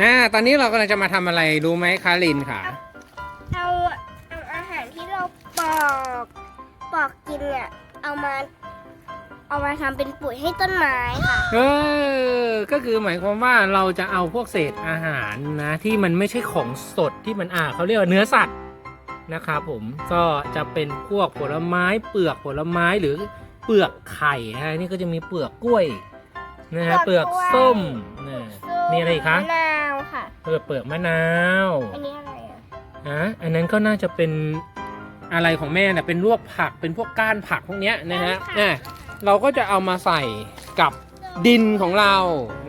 อ่าตอนนี้เรากำลังจะมาทำอะไรรู้ไหมคะลินค่ะ เอาเอาอาหารที่เราปอกปอกกินเนี่ยเอามา เอามาทำเป็นปุ๋ยให้ต้นไม้ค่ะ เออ ก็คือหมายความว่าเราจะเอาพวกเศษอาหารนะที่มันไม่ใช่ของสดที่มันอ่าเขาเรียกว่าเนื้อสัตว์นะครับผมก็จะเป็นพวกผลไม้เปลือกผลไม้หรือเปลือกไข่นะนี่ก็จะมีเปลือกกล้วยนะฮะเปเปลืลืออกกกล้วย ส้มนะมีอะไรอีกคะมะนาวค่ะ เปลือกเปลือกมะนาวอันนี้อะไรอะฮะอันนั้นก็น่าจะเป็นอะไรของแม่น่ะเป็นลวกผักเป็นพวกก้านผักพวกเนี้ยนะฮะอะเราก็จะเอามาใส่กับดินของเรา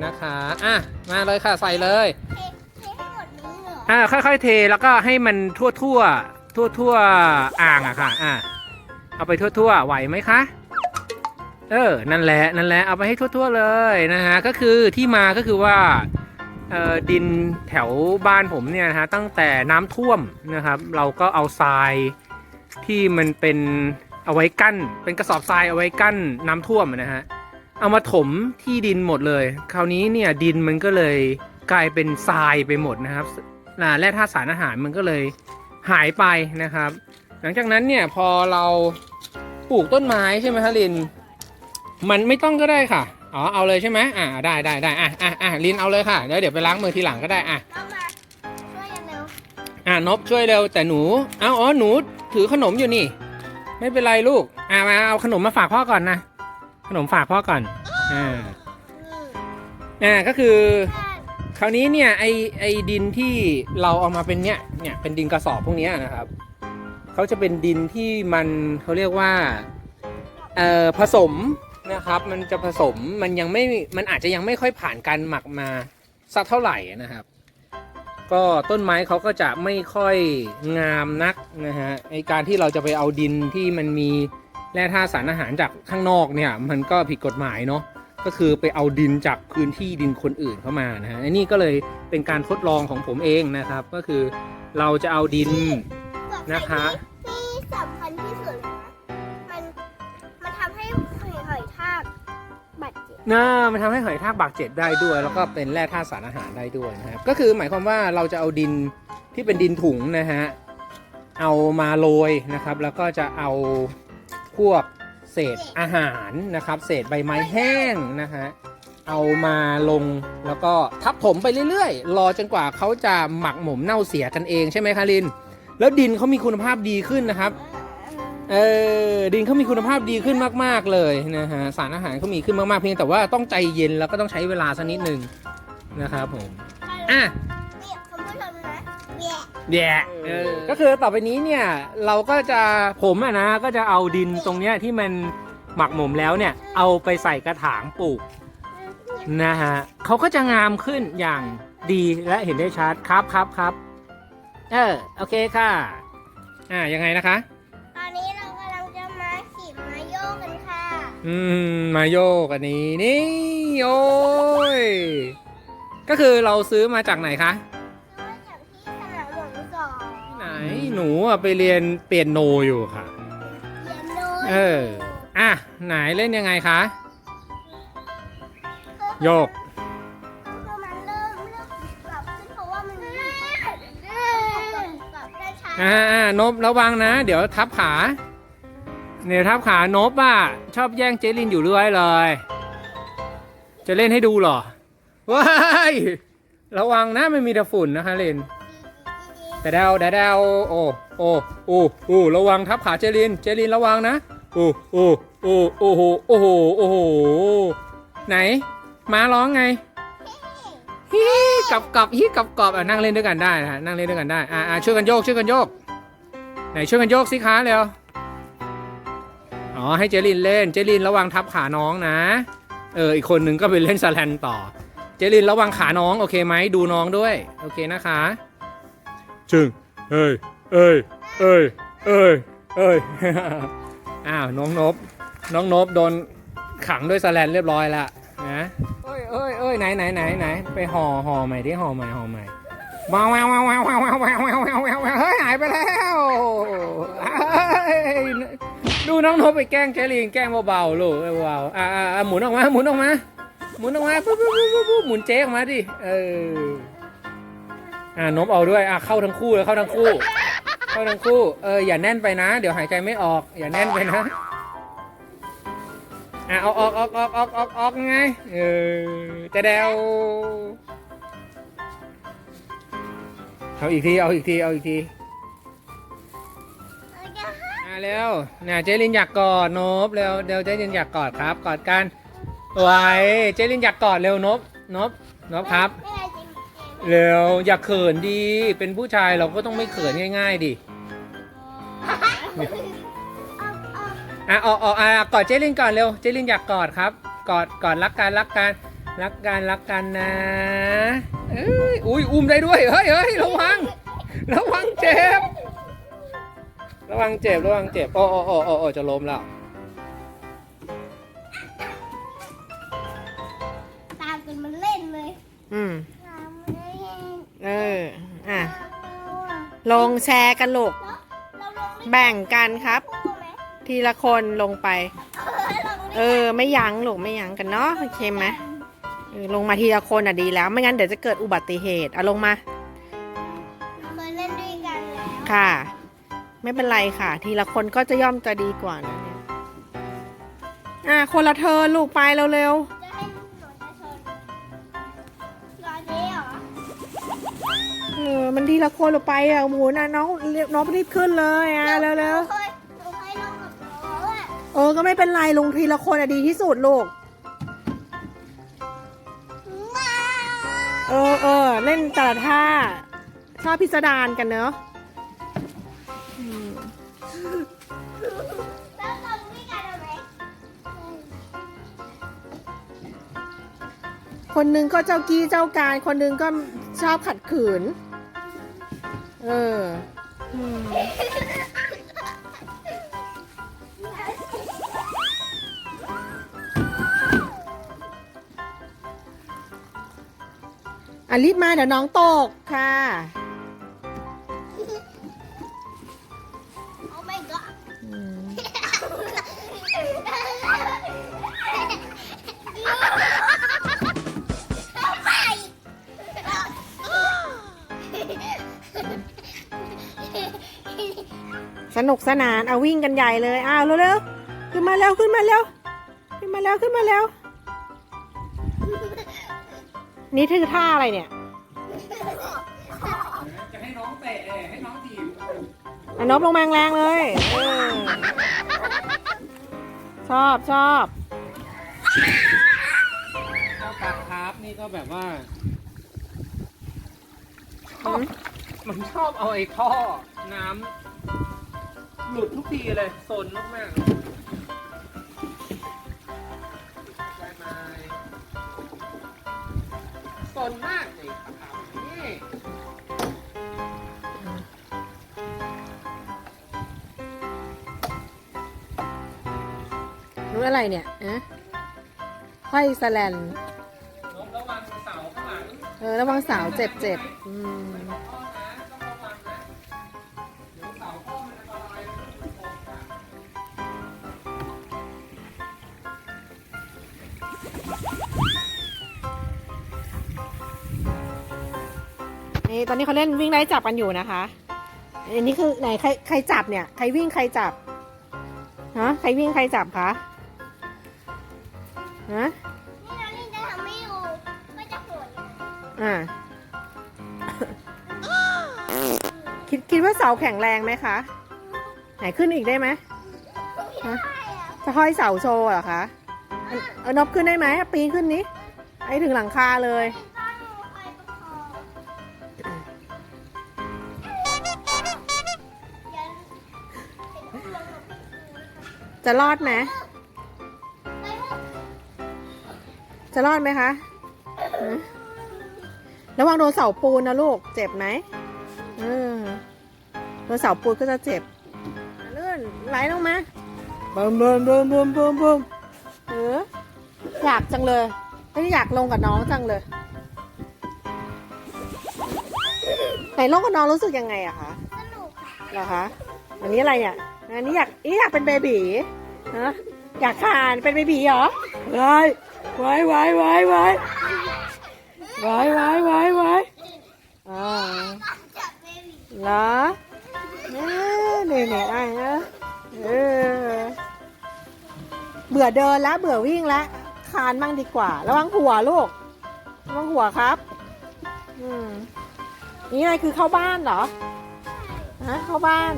นะคะอะมาเลยค่ะใส่เลยเทเทให้หมดนี้เหรออะค่อยๆเทแล้วก็ให้มันทั่วทั่วทั่วทั่วๆอ่างอะค่ะอะเอาไปทั่วทั่วๆไหวไหมคะเออนั่นแหละนั่นแหละเอาไปให้ทั่วทั่วๆเลยนะฮะก็คือที่มาก็คือว่าเอ่อ ดินแถวบ้านผมเนี่ยนะฮะตั้งแต่น้ำท่วมนะครับ เราก็เอาทรายที่มันเป็นเอาไว้กั้น เป็นกระสอบทรายเอาไว้กั้นน้ำท่วมนะฮะเอามาถมที่ดินหมดเลย คราวนี้เนี่ยดินมันก็เลยกลายเป็นทรายไปหมดนะครับแร่ธาตุสารอาหารมันก็เลยหายไปนะครับ หลังจากนั้นเนี่ยพอเราปลูกต้นไม้ใช่ไหมคะลิน มันไม่ต้องก็ได้ค่ะ อ๋อเอาเลยใช่ไหมอ่าได้ได้ได้อะอะอะลินเอาเลยค่ะเดี๋ยวเดี๋ยวไปล้างมือทีหลังก็ได้อะเรามาช่วยกันเร็วอะนบช่วยเร็วแต่หนูเอาอ๋อหนูถือขนมอยู่นี่ ไม่เป็นไรลูกอะมาเอาขนมมาฝากพ่อก่อนนะขนมฝากพ่อก่อนอ่านี่อ่าก็คือ ถ้าคราวนี้เนี่ยไอไอดินที่เราเอามาเป็นเนี่ยเนี่ยเป็นดินกระสอบพวกเนี้ยนะครับเขาจะเป็นดินที่มันเขาเรียกว่าเอ่อผสม นะครับ มันจะผสมมันยังไม่มันอาจจะยังไม่ค่อยผ่านการหมักมาสักเท่าไหร่นะครับ ก็ต้นไม้เขาก็จะไม่ค่อยงามนักนะฮะไอการที่เราจะไปเอาดินที่มันมีแร่ธาตุสารอาหารจากข้างนอกเนี่ย มันก็ผิดกฎหมายเนาะก็คือไปเอาดินจากพื้นที่ดินคนอื่นเข้ามานะฮะอันนี้ก็เลยเป็นการทดลองของผมเองนะครับ ก็คือเราจะเอาดินเปลือกไข่นะคะ น่ามันทำให้หอยทากบาดเจ็บได้ด้วย แล้วก็เป็นแร่ธาตุสารอาหารได้ด้วยนะครับก็คือหมายความว่าเราจะเอาดินที่เป็นดินถุงนะฮะเอามาโรยนะครับ แล้วก็จะเอาพวกเศษอาหารนะครับ เศษใบไม้แห้งนะฮะเอามาลงแล้วก็ทับถมไปเรื่อยๆ รอจนกว่าเขาจะหมักหมมเน่าเสียกันเองใช่ไหมคะลิน แล้วดินเขามีคุณภาพดีขึ้นนะครับ เออดินเขามีคุณภาพดีขึ้นมาก ๆ เลยนะฮะสารอาหารเขามีขึ้นมากๆเพียงแต่ว่าต้องใจเย็นแล้วก็ต้องใช้เวลาสักนิดหนึ่งนะครับผมอะเนี่ยคุณผู้ชมนะเนี่ยแย่เออก็คือต่อไปนี้เนี่ยเราก็จะผมอะนะก็จะเอาดินตรงเนี้ยที่มันหมักหมมแล้วเนี่ยเอาไปใส่กระถางปลูกนะฮะเขาก็จะงามขึ้นอย่างดีและเห็นได้ชัดครับครับครับเออโอเคค่ะอ่ายังไงนะคะ อืม มาโยกอันนี้นี่ โอ้ย ก็คือเราซื้อมาจากไหนคะมาจากที่สนามหลวงสองไหนหนูอะไปเรียนเปียโนอยู่ค่ะเย็นโนเออ อะ ไหนเล่นยังไงคะ โยกคือมันเริ่มเริ่มปรับขึ้นเพราะว่ามันปรับได้ช้าอ่าอ่านบระวังนะ เดี๋ยวทับขา เนี่ยทับขานบอะชอบแย่งเจลินอยู่เรื่อยเลย จะเล่นให้ดูเหรอว้ายระวังนะไม่มีแต่ฝุ่นนะคะเลนแต่ดาวแต่ดาวโอ้โอ้โอ้โอ้ระวังทับขาเจลินเจลินระวังนะโอ้โอ้โอ้โอ้โหโอ้โหโอ้โหไหนม้าร้องไงฮิกับกับฮิกับกับอะนั่งเล่นด้วยกันได้นะนั่งเล่นด้วยกันได้อ่าอ่าช่วยกันโยกช่วยกันโยกไหนช่วยกันโยกสิคะเร็ว อ๋อให้เจลินเล่นเจลินระวังทับขาน้องนะ เอออีกคนนึงก็ไปเล่นสแลนต่อ เจลินระวังขาน้องโอเคไหมดูน้องด้วย โอเคนะคะจึงเอ้ยเอ้ยเอ้ยเอ้ยเอ้ยอ้าวน้องนบน้องนบโดนขังด้วยสแลนเรียบร้อยละนะเอ้ยเอ้ยเอ้ยไหนไหนไหนไหนไปห่อห่อใหม่ที่ห่อใหม่ห่อใหม่ว้าวว้าวว้าวว้าวว้าวว้าวว้าวเฮ้ยหายไปแล้ว น้องนบไปแกล้งแคลีนแกล้งเบาๆลูกเบาๆอ่าอ่าหมุนออกมาหมุนออกมาหมุนออกมาปุ๊บปุ๊บปุ๊บปุ๊บหมุนเจ๊ออกมาดิเอออ่านบเอาด้วยอะเข้าทั้งคู่เลยเข้าทั้งคู่ เข้าทั้งคู่เอออย่าแน่นไปนะ เดี๋ยวหายใจไม่ออก อย่าแน่นไปนะอะออกออกออกออกออกออกออกไงเออจะแดวเอาอีกทีเอาอีกทีเอาอีกที อะเร็วเนี่ยเจลินอยากกอดนบเร็วเร็วเจลินอยากกอดครับกอดกันไว้เจลินอยากกอดเร็วนบนบนบครับไม่ได้จริงเร็วอย่าเขินดีเป็นผู้ชายเราก็ต้องไม่เขินง่าย ๆดิอาเออะออกออกอะกอดเจลินก่อนเร็วเจลินอยากกอดครับ กอดกอดรักกันรักกันรักกันรักกันนะเอ้ยอุ้ยอุ้มได้ด้วยเฮ้ยเฮ้ยระวังระวังเจ็บ ระวังเจ็บระวังเจ็บโอ้โอ้โอ้โอ้โอ้จะล้มแล้ว ตามกันมันเล่นเลยอืม ตามมันเล่นเออ อะเราอะลงแชร์กันลูก เราลงไม่แบ่งกันครับคู่ไหมทีละคนลงไปเออลงเออ ไม่ยั้งลูกไม่ยั้งกันเนาะโอเคไหมเออลงมาทีละคนอะดีแล้ว ไม่งั้นเดี๋ยวจะเกิดอุบัติเหตุอะลงมา เคยเล่นด้วยกันแล้วค่ะ ไม่เป็นไรค่ะ ทีละคนก็จะย่อมจะดีกว่านะเนี่ยอะคนละเธอลูกไปเร็วจะให้หนูจะชนรอนี้เหรอๆเออมันทีละคนลงไปอะหมูนะน้องเรียกน้องรีบขึ้นเลยอะเร็วหนูเคยหนูเคยลงกับน้องอะๆเออก็ไม่เป็นไรลงทีละคนอะดีที่สุดลูก มาเออเออเล่นแต่ละท่าชอบพิสดารกันเนอะ แล้วเราวิ่งกันเอาไหมคนหนึ่งก็เจ้ากี้เจ้าการ คนหนึ่งก็ชอบขัดขืน เอออืมอะรีบมาเดี๋ยวน้องตกค่ะ สนุกสนานเอาวิ่งกันใหญ่เลยอ้าวเร็วๆขึ้นมาเร็วขึ้นมาเร็วขึ้นมาแล้วขึ้นมาแล้ว นี่คือท่าอะไรเนี่ย จะให้น้องเตะให้น้องถีบอะนบลงมาแรงเลยเออชอบชอบเจ้ากัดครับนี่ก็แบบว่าชอือบมมันชอบเอาไอ้ท่อน้ำ หลุดทุกทีเลยโซนมากๆได้ไหมโซนมากเลยครับนี่รู้อะไรเนี่ยอะห้อยสแลนน้องระวังเสาข้างหลัง เออระวังสาวเจ็บเจ็บอืม นี่ตอนนี้เขาเล่นวิ่งไล่จับกันอยู่นะคะ อันนี้คือไหนใครใครจับเนี่ย ใครวิ่งใครจับฮะใครวิ่งใครจับคะฮะนี่เรานี่จะทำให้ดูก็จะโหดอ่าคิดคิดว่าเสาแข็งแรงไหมคะ ไหนขึ้นอีกได้ไหมฮะจะห้อยเสาโชว์เหรอคะเอาเอานบขึ้นได้ไหมปีนขึ้นนี้ไอ้ถึงหลังคาเลย จะรอดไหมจะรอดไหมคะฮะระวังโดนเสาปูนนะลูก เจ็บไหมเออโดนเสาปูนก็จะเจ็บเลื่อนไหลลงมาบึมบึมบึมบึมบึมบึมเอออยากจังเลยไม่อยากลงกับน้องจังเลยไหนลงกับน้องรู้สึกยังไงอะคะสนุกค่ะเหรอคะอันนี้อะไรเนี่ย อันนี้อยากนี่อยากเป็นเบบีฮะอยากคานเป็นเบบีเหรอไวายวายวายวายวายวายวายวายวายอ่าเหรอเนี่ยเนี่ยไอ้เนอะเออเบื่อเดินแล้วเบื่อวิ่งแล้วคานบ้างดีกว่า ระวังหัวลูกระวังหัวครับอืมนี่อะไรคือเข้าบ้านเหรอฮะเข้าบ้าน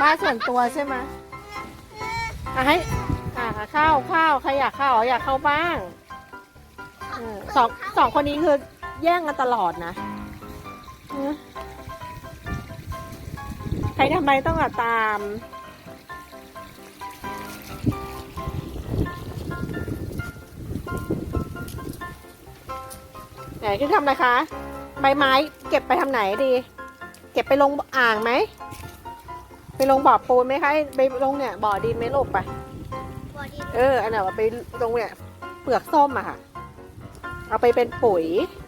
บ้านส่วนตัวใช่ไหมอะให้อะเข้าเข้าใครอยากเข้าอ๋อยากเข้าบ้างอืมสองสองคนนี้คือแย่งกันตลอดนะใครทำไมต้องอะตาม ไหนคือทำอะไรคะ ใบไม้เก็บไปทำไหนดี เก็บไปลงอ่างไหม ไปลงบ่อปูนไหมคะไปลงเนี่ยบ่อดินไหมลูกไปบอดี้เอออันไหนว่าไปลงเนี่ยเปลือกส้มอะค่ะ เอาไปเป็นปุ๋ยบ